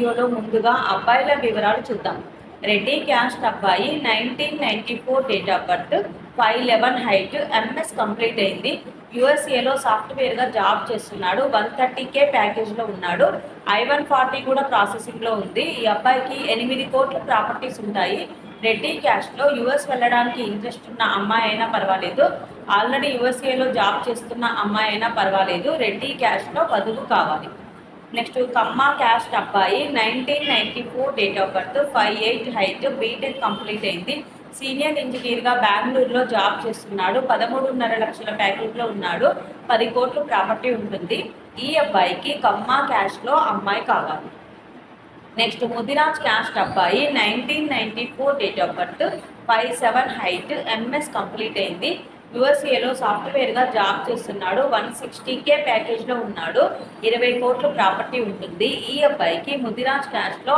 వీడియోలో ముందుగా అబ్బాయిల వివరాలు చూద్దాం. రెడ్డి క్యాస్ట్ అబ్బాయి nineteen ninety four date of birth five eleven height MS complete అయింది. యూఎస్ఏలో సాఫ్ట్వేర్గా జాబ్ చేస్తున్నాడు. వన్ థర్టీ కే ప్యాకేజ్లో ఉన్నాడు. ఐ వన్ ఫార్టీ కూడా ప్రాసెసింగ్లో ఉంది. ఈ అబ్బాయికి ఎనిమిది కోట్ల ప్రాపర్టీస్ ఉంటాయి. రెడ్డి క్యాస్ట్లో యుఎస్ వెళ్ళడానికి ఇంట్రెస్ట్ ఉన్న అమ్మాయి అయినా పర్వాలేదు. ఆల్రెడీ యుఎస్ఏలో జాబ్ చేస్తున్న అమ్మాయి అయినా పర్వాలేదు. రెడ్డి క్యాస్ట్లో వధువు కావాలి. నెక్స్ట్ కమ్మ క్యాస్ట్ అబ్బాయి nineteen ninety four date of birth five eight height BTech complete అయింది. సీనియర్ ఇంజనీర్గా బెంగళూరులో జాబ్ చేస్తున్నాడు. పదమూడున్నర లక్షల ప్యాకేజ్లో ఉన్నాడు. పది కోట్లు ప్రాపర్టీ ఉంటుంది. ఈ అబ్బాయికి కమ్మ క్యాష్లో అమ్మాయి కావాలి. నెక్స్ట్ ముదిరాజ్ క్యాస్ట్ అబ్బాయి nineteen ninety four date of birth five seven height MS complete అయింది. యుఎస్ఏలో సాఫ్ట్వేర్గా జాబ్ చేస్తున్నాడు. వన్ సిక్స్టీ కే ప్యాకేజ్లో ఉన్నాడు. ఇరవై కోట్ల ప్రాపర్టీ ఉంటుంది. ఈ అబ్బాయికి ముదిరాజ్ క్యాష్లో